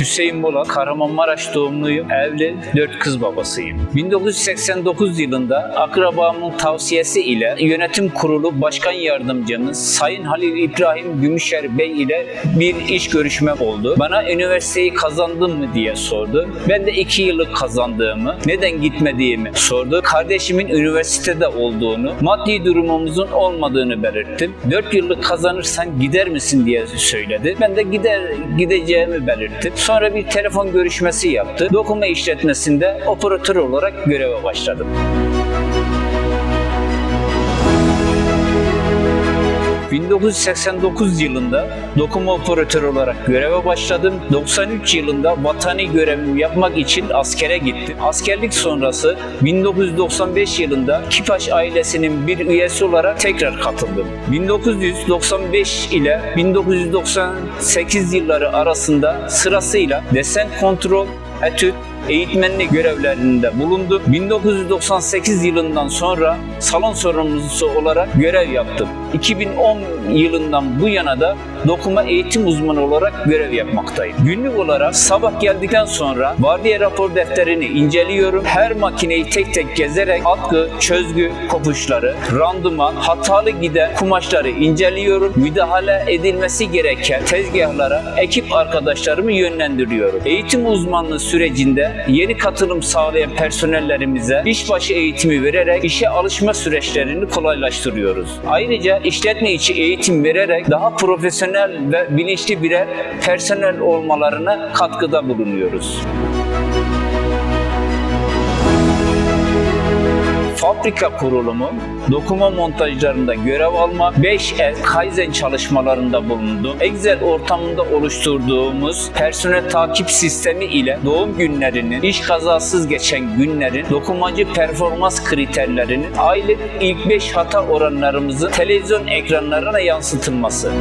Hüseyin Bolat, Kahramanmaraş doğumluyum. Evli, dört kız babasıyım. 1989 yılında akrabamın tavsiyesi ile yönetim kurulu başkan yardımcımız Sayın Halil İbrahim Gümüşer Bey ile bir iş görüşmem oldu. Bana üniversiteyi kazandın mı diye sordu. Ben de iki yıllık kazandığımı, neden gitmediğimi sordu. Kardeşimin üniversitede olduğunu, maddi durumumuzun olmadığını belirttim. Dört yıllık kazanırsan gider misin diye söyledi. Ben de gider gideceğimi belirttim. Sonra bir telefon görüşmesi yaptı. Dokuma işletmesinde operatör olarak göreve başladım. ...1989 yılında dokuma operatörü olarak göreve başladım. 93 yılında vatani görevimi yapmak için askere gittim. Askerlik sonrası 1995 yılında Kipaş ailesinin bir üyesi olarak tekrar katıldım. 1995 ile 1998 yılları arasında sırasıyla desen kontrol, etüt, eğitmenlik görevlerinde bulundu. 1998 yılından sonra salon sorumlusu olarak görev yaptım. 2010 yılından bu yana da dokuma eğitim uzmanı olarak görev yapmaktayım. Günlük olarak sabah geldikten sonra vardiya rapor defterini inceliyorum. Her makineyi tek tek gezerek atkı, çözgü, kopuşları, randıman, hatalı giden kumaşları inceliyorum. Müdahale edilmesi gereken tezgahlara ekip arkadaşlarımı yönlendiriyorum. Eğitim uzmanlığı sürecinde yeni katılım sağlayan personellerimize işbaşı eğitimi vererek işe alışma süreçlerini kolaylaştırıyoruz. Ayrıca işletme içi eğitim vererek daha profesyonel ve bilinçli birer personel olmalarına katkıda bulunuyoruz. Fabrika kurulumu, dokuma montajlarında görev alma, 5 el Kaizen çalışmalarında bulundu. Excel ortamında oluşturduğumuz personel takip sistemi ile doğum günlerinin, iş kazasız geçen günlerin, dokumacı performans kriterlerinin, aylık ilk 5 hata oranlarımızın televizyon ekranlarına yansıtılması.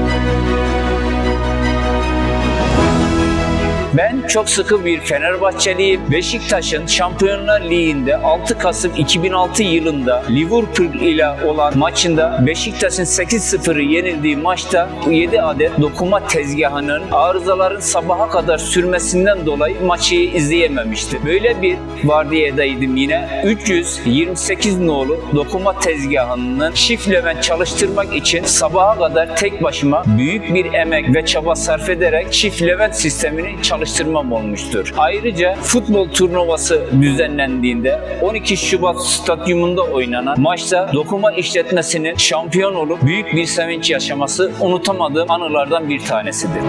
Ben çok sıkı bir Fenerbahçeliyim. Beşiktaş'ın Şampiyonlar Ligi'nde 6 Kasım 2006 yılında Liverpool ile olan maçında Beşiktaş'ın 8-0'ı yenildiği maçta 7 adet dokuma tezgahının arızaların sabaha kadar sürmesinden dolayı maçı izleyememişti. Böyle bir vardiyadaydım yine. 328 nolu dokuma tezgahının şifleme çalıştırmak için sabaha kadar tek başıma büyük bir emek ve çaba sarf ederek şifleme sistemini çalıştırmam olmuştur. Ayrıca futbol turnuvası düzenlendiğinde 12 Şubat stadyumunda oynanan maçta dokuma işletmesinin şampiyon olup büyük bir sevinç yaşaması unutamadığım anılardan bir tanesidir.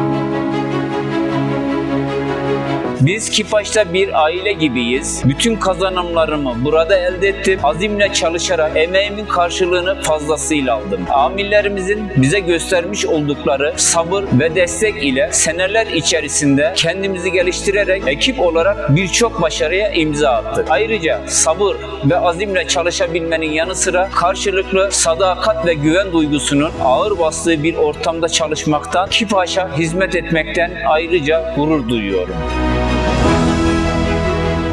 Biz Kipaş'ta bir aile gibiyiz. Bütün kazanımlarımı burada elde ettim. Azimle çalışarak emeğimin karşılığını fazlasıyla aldım. Amirlerimizin bize göstermiş oldukları sabır ve destek ile seneler içerisinde kendimizi geliştirerek ekip olarak birçok başarıya imza attık. Ayrıca sabır ve azimle çalışabilmenin yanı sıra karşılıklı sadakat ve güven duygusunun ağır bastığı bir ortamda çalışmaktan, Kipaş'a hizmet etmekten ayrıca gurur duyuyorum.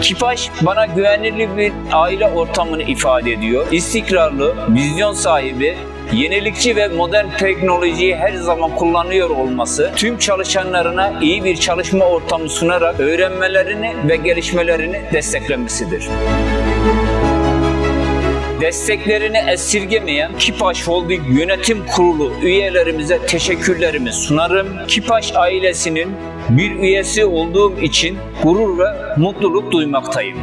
Kipaş bana güvenilir bir aile ortamını ifade ediyor. İstikrarlı, vizyon sahibi, yenilikçi ve modern teknolojiyi her zaman kullanıyor olması, tüm çalışanlarına iyi bir çalışma ortamı sunarak öğrenmelerini ve gelişmelerini desteklemesidir. Desteklerini esirgemeyen Kipaş Holding Yönetim Kurulu üyelerimize teşekkürlerimi sunarım. Kipaş ailesinin bir üyesi olduğum için gurur ve mutluluk duymaktayım.